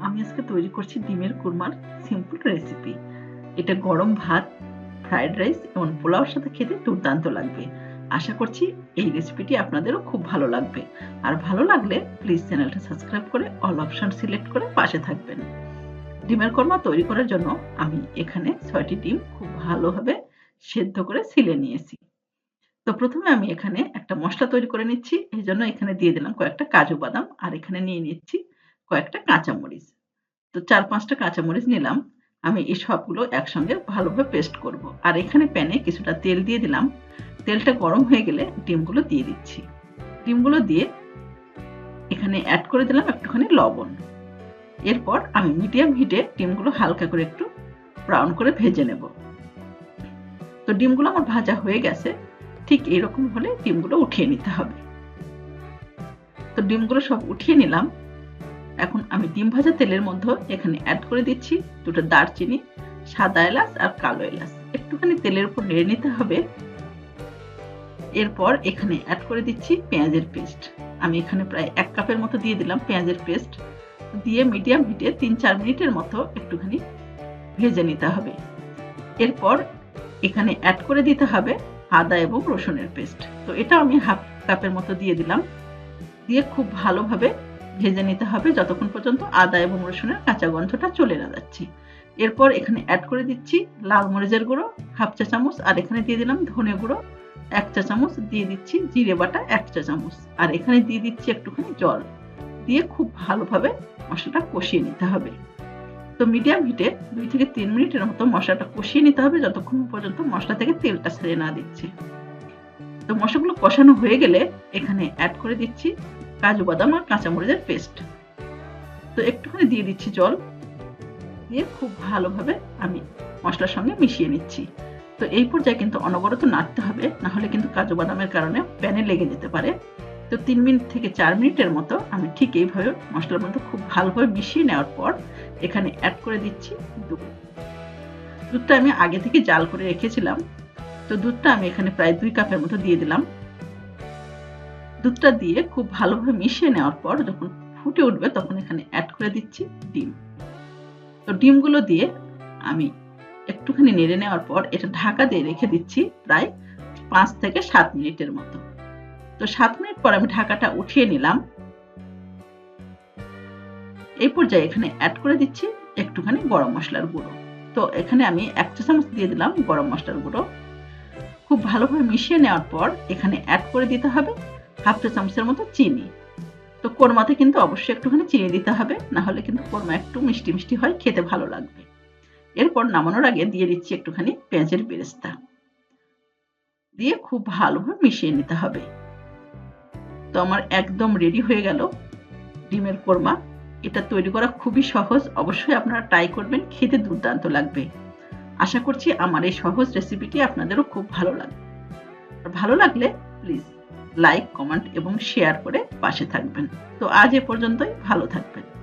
আমি আজকে তৈরি করছি ডিমের কুরমার সিম্পল রেসিপি এটা গরম ভাত ফ্রাইড রাইস এবং পোলাওর সাথে খেতে দুর্দান্ত লাগবে। আশা করছি এই রেসিপিটি আপনাদেরও খুব ভালো লাগবে। আর ভালো লাগলে প্লিজ চ্যানেলটা সাবস্ক্রাইব করে অল অপশন সিলেক্ট করে পাশে থাকবেন। ডিমের কোরমা তৈরি করার জন্য আমি এখানে ছয়টি ডিম খুব ভালোভাবে সেদ্ধ করে সিলে নিয়েছি। তো প্রথমে আমি এখানে একটা মশলা তৈরি করে নিচ্ছি। এই জন্য এখানে দিয়ে দিলাম কয়েকটা কাজু বাদাম আর এখানে নিয়ে নিচ্ছি কয়েকটা কাঁচামরিচ। তো চার পাঁচটা কাঁচামরিচ নিলাম। আমি এই সবগুলো একসঙ্গে ভালোভাবে পেস্ট করব। আর এখানে প্যানে কিছুটা তেল দিয়ে দিলাম। তেলটা গরম হয়ে গেলে ডিমগুলো দিয়ে দিচ্ছি। ডিমগুলো দিয়ে এখানে অ্যাড করে দিলাম একটুখানি লবণ। এরপর আমি মিডিয়াম হিটে ডিমগুলো হালকা করে একটু ব্রাউন করে ভেজে নেব। তো ডিমগুলো আমার ভাজা হয়ে গেছে। ঠিক এরকম হলে ডিমগুলো উঠিয়ে নিতে হবে। তো ডিমগুলো সব উঠিয়ে নিলাম। এখন আমি ডিম ভাজা তেলের মধ্যে এখানে অ্যাড করে দিচ্ছি দুটো দারচিনি, সাদা এলাচ আর কালো এলাচ। একটুখানি তেলের উপর নেড়ে নিতে হবে। এরপর এখানে অ্যাড করে দিচ্ছি পেঁয়াজের পেস্ট। আমি এখানে প্রায় এক কাপের মতো দিয়ে দিলাম পেঁয়াজের পেস্ট। দিয়ে মিডিয়াম হিটে তিন চার মিনিটের মতো একটুখানি ভেজে নিতে হবে। এরপর এখানে অ্যাড করে দিতে হবে আদা এবং রসুনের পেস্ট। তো এটা আমি হাফ কাপের মতো দিয়ে দিলাম। দিয়ে খুব ভালোভাবে ভেজে নিতে হবে যতক্ষণ পর্যন্ত আদা এবং রসুনের কাঁচা গন্ধটা চলে না যাচ্ছে। এরপর এখানে অ্যাড করে দিচ্ছি লাল মরিচের গুঁড়ো হাফ চা চামচ, আর এখানে দিয়ে দিলাম ধনে গুঁড়ো, এক চা চামচ, দিয়ে দিচ্ছি জিরে বাটা, এক চা চামচ। আর এখানে দিয়ে দিচ্ছি একটুখানি জল। দিয়ে খুব ভালোভাবে মশলাটা কষিয়ে নিতে হবে। তো মিডিয়াম হিটে দুই থেকে তিন মিনিটের মতো মশলাটা কষিয়ে নিতে হবে যতক্ষণ পর্যন্ত মশলা থেকে তেলটা ছেড়ে না দিচ্ছে। তো মশলাগুলো কষানো হয়ে গেলে এখানে অ্যাড করে দিচ্ছি কাজু বাদাম আর কাঁচামরিচের পেস্ট তো একটুখানি দিয়ে দিচ্ছি জল। দিয়ে খুব ভালোভাবে আমি মশলার সঙ্গে মিশিয়ে নিচ্ছি। তো এই পর্যায়ে কিন্তু অনবরত নাড়তে হবে না হলে কিন্তু কাজু বাদামের কারণে প্যানে লেগে যেতে পারে। তো তিন মিনিট থেকে চার মিনিটের মতো আমি ঠিক এইভাবে মশলার মধ্যে খুব ভালোভাবে মিশিয়ে নেওয়ার পর এখানে অ্যাড করে দিচ্ছি দুধ। দুধটা আমি আগে থেকে জাল করে রেখেছিলাম। তো দুধটা আমি এখানে প্রায় দুই কাপের মতো দিয়ে দিলাম। দুধটা দিয়ে খুব ভালোভাবে মিশিয়ে নেওয়ার পর যখন ফুটে উঠবে তখন এখানে অ্যাড করে দিচ্ছি ডিম। তো ডিমগুলো দিয়ে আমি একটুখানি নেড়ে নেওয়ার পর এটা ঢাকা দিয়ে রেখে দিচ্ছি প্রায় পাঁচ থেকে সাত মিনিটের মতো। তো সাত মিনিট পর আমি ঢাকাটা উঠিয়ে নিলাম। এই পর্যায়ে এখানে অ্যাড করে দিচ্ছি একটুখানি গরম মশলার গুঁড়ো। তো এখানে আমি এক চা চামচ দিয়ে দিলাম গরম মশলার গুঁড়ো। খুব ভালোভাবে মিশিয়ে নেওয়ার পর এখানে অ্যাড করে দিতে হবে হাফ চা চামচের মতো চিনি। তো কোরমাতে কিন্তু অবশ্যই একটুখানি চিনি দিতে হবে না হলে কিন্তু কোরমা একটু মিষ্টি মিষ্টি হয়, খেতে ভালো লাগবে। এরপর নামানোর আগে দিয়ে দিচ্ছি একটুখানি পেঁয়াজের বেরেস্তা। দিয়ে খুব ভালোভাবে মিশিয়ে নিতে হবে। তো আমার একদম রেডি হয়ে গেল ডিমের কোরমা। এটা তৈরি করা খুবই সহজ, অবশ্যই আপনারা ট্রাই করবেন, খেতে দুর্দান্ত লাগবে। আশা করছি আমার এই সহজ রেসিপিটি আপনাদেরও খুব ভালো লাগবে। ভালো লাগলে প্লিজ লাইক কমেন্ট এবং শেয়ার করে পাশে থাকবেন। তো আজ এ পর্যন্তই ভালো থাকবেন।